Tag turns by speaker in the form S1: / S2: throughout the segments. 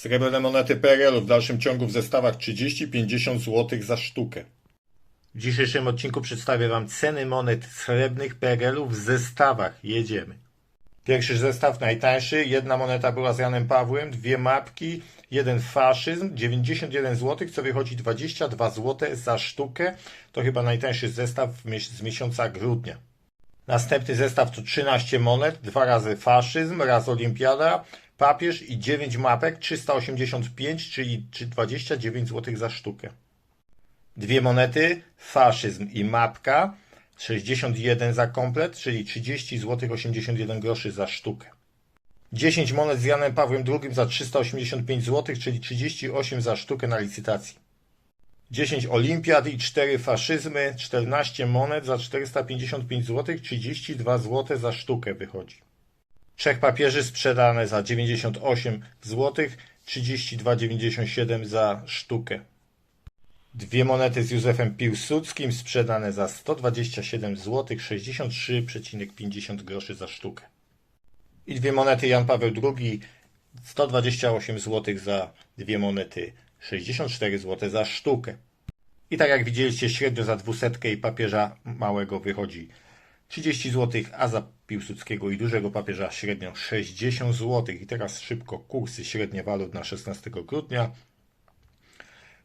S1: Srebrne monety PRL-u w dalszym ciągu w zestawach 30-50 zł za sztukę. W dzisiejszym odcinku przedstawię Wam ceny monet srebrnych PRL-u w zestawach. Jedziemy. Pierwszy zestaw najtańszy. Jedna moneta była z Janem Pawłem, dwie mapki, jeden faszyzm, 91 zł, co wychodzi 22 zł za sztukę. To chyba najtańszy zestaw z miesiąca grudnia. Następny zestaw to 13 monet, dwa razy faszyzm, raz olimpiada, papież i 9 mapek, 385, czyli 29 zł za sztukę. Dwie monety, faszyzm i mapka, 61 za komplet, czyli 30 zł 81 groszy za sztukę. 10 monet z Janem Pawłem II za 385 zł, czyli 38 za sztukę na licytacji. 10 olimpiad i 4 faszyzmy, 14 monet za 455 zł, 32 zł za sztukę wychodzi. Trzech papieży sprzedane za 98 zł, 32,97 za sztukę. Dwie monety z Józefem Piłsudskim sprzedane za 127 zł, 63,50 groszy za sztukę. I dwie monety Jan Paweł II, 128 zł za dwie monety, 64 zł za sztukę. I tak jak widzieliście, średnio za dwusetkę i papieża małego wychodzi 30 zł, a za Piłsudskiego i dużego papieża średnio 60 zł. I teraz szybko kursy średnie walut na 16 grudnia.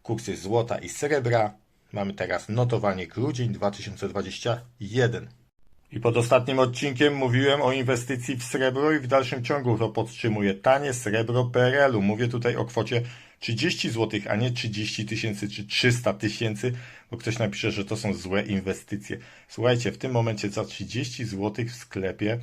S1: Kursy złota i srebra. Mamy teraz notowanie grudzień 2021. I pod ostatnim odcinkiem mówiłem o inwestycji w srebro i w dalszym ciągu to podtrzymuję. Tanie srebro PRL-u. Mówię tutaj o kwocie 30 zł, a nie 30 tysięcy czy 300 tysięcy, bo ktoś napisze, że to są złe inwestycje. Słuchajcie, w tym momencie za 30 zł w sklepie,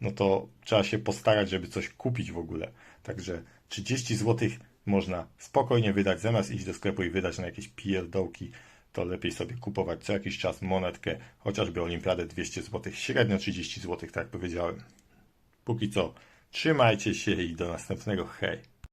S1: no to trzeba się postarać, żeby coś kupić w ogóle. Także 30 zł można spokojnie wydać, zamiast iść do sklepu i wydać na jakieś pierdołki, to lepiej sobie kupować co jakiś czas monetkę, chociażby olimpiadę 200 zł, średnio 30 zł, tak jak powiedziałem. Póki co, trzymajcie się i do następnego, hej!